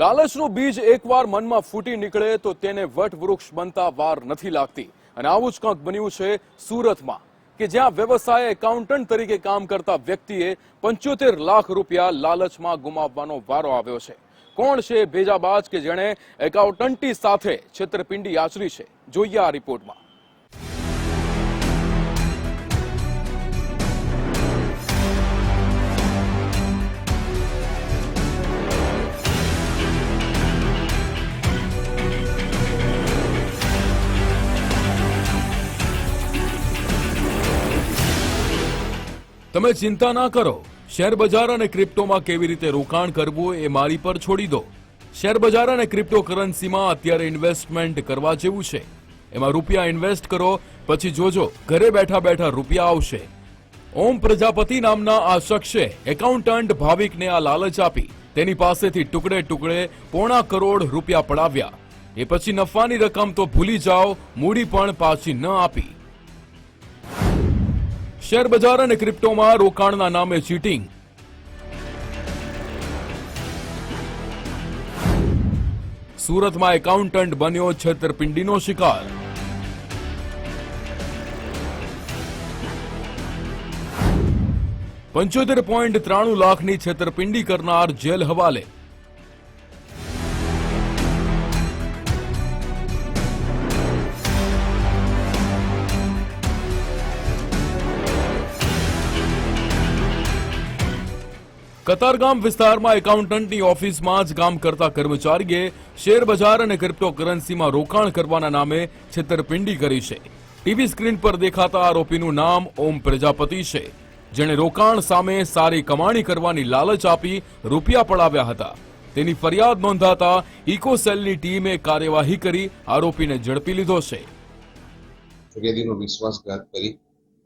લાલચનું બીજ એકવાર મનમાં ફૂટી નીકળે તો તેને વટવૃક્ષ બનતા વાર નથી લાગતી. અને આવું જ કંઈક બન્યું છે સુરતમાં, કે જ્યાં વ્યવસાય એકાઉન્ટન્ટ તરીકે કામ કરતા વ્યક્તિએ પંચોતેર લાખ રૂપિયા લાલચમાં ગુમાવવાનો વારો આવ્યો છે. કોણ છે ભેજાબાજ કે જેણે એકાઉન્ટન્ટી સાથે છેતરપિંડી આચરી છે? જોઈએ આ રિપોર્ટમાં. તમે ચિંતા ના કરો. શેર બજાર અને ક્રિપ્ટોમાં કેવી રીતે રોકાણ કરવું એ મારી પર છોડી દો. શેર બજાર અને ક્રિપ્ટોકરન્સીમાં અત્યારે ઇન્વેસ્ટમેન્ટ કરવા જેવું છે. એમાં રૂપિયા ઇન્વેસ્ટ કરો, પછી જોજો, ઘરે બેઠા બેઠા રૂપિયા આવશે. ઓમ પ્રજાપતિ નામના આ શખ્સે એકાઉન્ટન્ટ ભાવિકને આ લાલચ આપી. તેની પાસેથી ટુકડે ટુકડે પોણા કરોડ રૂપિયા પડાવ્યા. એ પછી નફાની રકમ તો ભૂલી જાઓ, મૂડી પણ પાછી ન આપી. શેર બજાર અને ક્રિપ્ટોમાં રોકાણના નામે ચીટિંગ. સુરતમાં એકાઉન્ટન્ટ બન્યો છેતરપિંડીનો શિકાર. પંચોતેર પોઈન્ટ ત્રાણું લાખની છેતરપિંડી કરનાર જેલ હવાલે. કતારગામ વિસ્તારમાં એકાઉન્ટન્ટની ઓફિસમાં જ કામ કરતા કર્મચારીએ શેર અને ક્રિપ્ટોકરન્સીમાં રોકાણ કરવાના નામે છેતરપિંડી કરી છે. ટીવી સ્ક્રીન પર દેખાતા આરોપીનું નામ ઓમ પ્રજાપતિ છે. જેણે રોકાણ સામે સારી કમાણી કરવાની લાલચ આપી રૂપિયા પડાવ્યા હતા. તેની ફરિયાદ નોંધાતા ઇકોસેલની ટીમે કાર્યવાહી કરી આરોપીને ઝડપી લીધો છે. ફરિયાદીનો વિશ્વાસઘાત કરી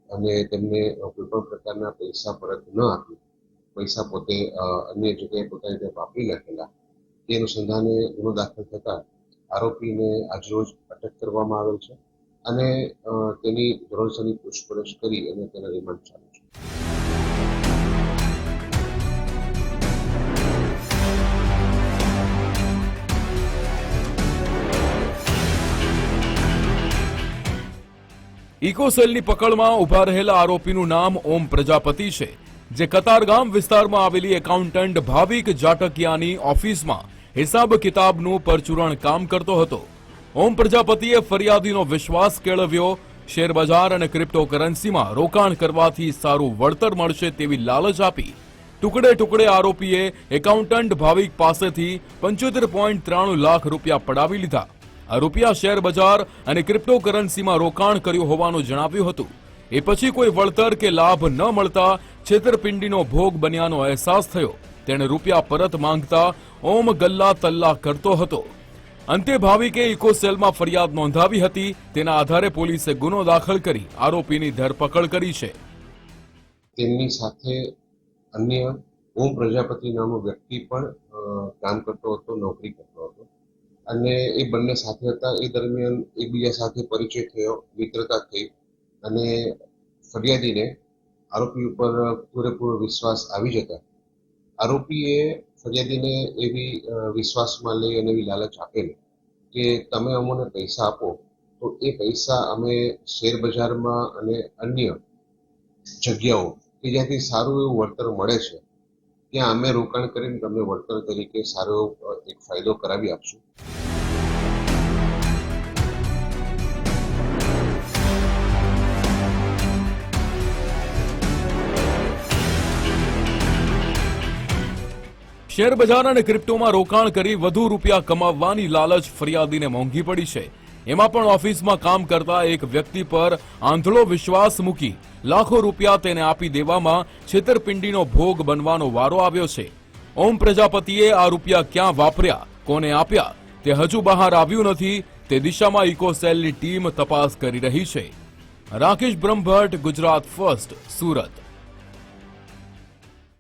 અને તેમને કોઈ પણ પ્રકારના પૈસા પરત ન આપી. પૈસા પોતે અન્ય જગ્યાએ પોતાની રીતે વાપરી નાખેલા. તે અનુસંધાને ગુનો દાખલ થતા આરોપીને આજરોજ અટક કરવામાં આવેલ છે અને તેની ધોરણસરની પૂછપરછ કરી અને તેના રિમાન્ડ ચાલુ છે. ઇકોસેલની પકડમાં ઊભા રહેલા આરોપીનું નામ ઓમ પ્રજાપતિ છે. જે કતારગામ વિસ્તારમાં આવેલી એકાઉન્ટન્ટ ભાવિક જાટકિયાની ઓફિસમાં હિસાબ કિતાબનું પરચુરણ કામ કરતો હતો. ઓમ પ્રજાપતિએ ફરિયાદીનો વિશ્વાસ કેળવ્યો. શેરબજાર અને ક્રિપ્ટોકરન્સીમાં રોકાણ કરવાથી સારું વળતર મળશે તેવી લાલચ આપી. ટુકડે ટુકડે આરોપીએ એકાઉન્ટન્ટ ભાવિક પાસેથી પંચોતેર પોઈન્ટ ત્રાણું લાખ રૂપિયા પડાવી લીધા. આ રૂપિયા શેર બજાર અને ક્રિપ્ટોકરન્સીમાં રોકાણ કર્યું હોવાનું જણાવ્યું હતું. એ પછી કોઈ વળતર કે લાભ ન મળતા છેતરપિંડીનો ભોગ બન્યાનો અહેસાસ થયો. તેણે રૂપિયા પરત માંગતા ઓમ ગલ્લા તલ્લા કરતો હતો. અંતે ભાવિકે ઇકોસેલમાં ફરિયાદ નોંધાવી હતી. તેના આધારે પોલીસે ગુનો દાખલ કરી આરોપીની ધરપકડ કરી છે. તેમની સાથે અન્ય ઓમ પ્રજાપતિ નામનો વ્યક્તિ પણ કામ કરતો હતો, નોકરી કરતો હતો. અને એ બંને સાથે હતા. એ દરમિયાન એકબીજા સાથે પરિચય થયો, મિત્રતા થઈ. અને ફરિયાદીને આરોપી ઉપર પૂરેપૂરો વિશ્વાસ આવી જતા આરોપીએ ફરિયાદીને એવી વિશ્વાસમાં લઈ અને એવી લાલચ આપેલી કે તમે અમને પૈસા આપો તો એ પૈસા અમે શેર બજારમાં અને અન્ય જગ્યાઓ કે જ્યાંથી સારું એવું વળતર મળે છે, ત્યાં અમે રોકાણ કરીને તમને વળતર તરીકે સારો એક ફાયદો કરાવી આપશું. શેર બજાર અને ક્રિપ્ટોમાં રોકાણ કરી વધુ રૂપિયા કમાવવાની લાલચ ફરિયાદીને મોંઘી પડી છે. એમાં પણ ઓફિસમાં કામ કરતા એક વ્યક્તિ પર આંધળો વિશ્વાસ મૂકી લાખો રૂપિયા તેને આપી દેવામાં છેતરપિંડીનો ભોગ બનવાનો વારો આવ્યો છે. ઓમ પ્રજાપતિએ આ રૂપિયા ક્યાં વાપર્યા, કોને આપ્યા, તે હજુ બહાર આવ્યું નથી, તે દિશામાં ઇકોસેલની ટીમ તપાસ કરી રહી છે. રાકેશ બ્રહ્મભટ્ટ, ગુજરાત ફર્સ્ટ, સુરત.